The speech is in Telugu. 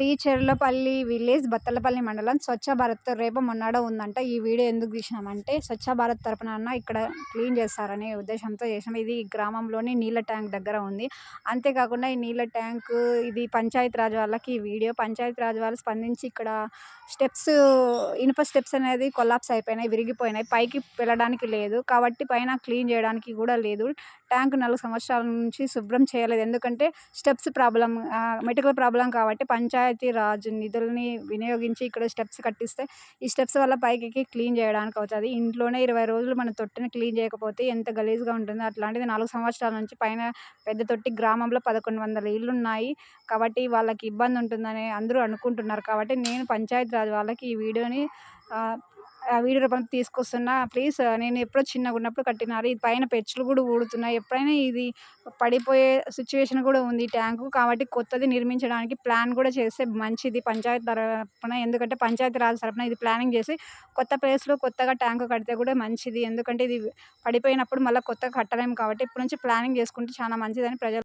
డి చెర్లపల్లి విలేజ్ బత్తలపల్లి మండలం స్వచ్ఛ భారత్ రేపు మొన్నడో ఉందంట. ఈ వీడియో ఎందుకు తీసినామంటే స్వచ్ఛ భారత్ తరపున ఇక్కడ క్లీన్ చేస్తారనే ఉద్దేశంతో చేసాం ఇది గ్రామంలోని నీళ్ళ ట్యాంక్ దగ్గర ఉంది. అంతేకాకుండా ఈ నీళ్ళ ట్యాంక్ ఇది పంచాయతీ రాజ్ వాళ్ళకి ఈ వీడియో. పంచాయతీ రాజ్ వాళ్ళు స్పందించి ఇక్కడ స్టెప్స్ ఇనుప స్టెప్స్ అనేది కొలాప్స్ అయిపోయినాయి విరిగిపోయినాయి. పైకి వెళ్ళడానికి లేదు. కాబట్టి పైన క్లీన్ చేయడానికి కూడా లేదు. ట్యాంక్ నాలుగు సంవత్సరాల నుంచి శుభ్రం చేయలేదు. ఎందుకంటే స్టెప్స్ ప్రాబ్లం మెటికల్ ప్రాబ్లం కాబట్టి పంచాయతీ రాజ్ నిధులని వినియోగించి ఇక్కడ స్టెప్స్ కట్టిస్తే ఈ స్టెప్స్ వల్ల పైకి క్లీన్ చేయడానికి అవుతుంది. ఇంట్లోనే ఇరవై రోజులు మన తొట్టిని క్లీన్ చేయకపోతే ఎంత గలీజ్గా ఉంటుందో అట్లాంటిది నాలుగు సంవత్సరాల నుంచి పైన పెద్ద తొట్టి గ్రామంలో పదకొండు వందల ఇళ్ళు ఉన్నాయి కాబట్టి వాళ్ళకి ఇబ్బంది ఉంటుందని అందరూ అనుకుంటున్నారు. కాబట్టి నేను పంచాయతీ రాజ్ వాళ్ళకి ఈ వీడియోని వీడియో రూపంలో తీసుకొస్తున్నా ప్లీజ్ నేను ఎప్పుడో చిన్నగా ఉన్నప్పుడు కట్టినారు. ఇది పైన పెచ్చులు కూడా ఊడుతున్నాయి. ఎప్పుడైనా ఇది పడిపోయే సిచ్యువేషన్ కూడా ఉంది ట్యాంకు. కాబట్టి కొత్తది నిర్మించడానికి ప్లాన్ కూడా చేస్తే మంచిది పంచాయతీ తరపున. ఎందుకంటే పంచాయతీ రాజ్ తరఫున ఇది ప్లానింగ్ చేసి కొత్త ప్లేస్లో కొత్తగా ట్యాంకు కడితే కూడా మంచిది. ఎందుకంటే ఇది పడిపోయినప్పుడు మళ్ళీ కొత్తగా కట్టలేము కాబట్టి ఇప్పటి నుంచి ప్లానింగ్ చేసుకుంటే చాలా మంచిదని ప్రజలు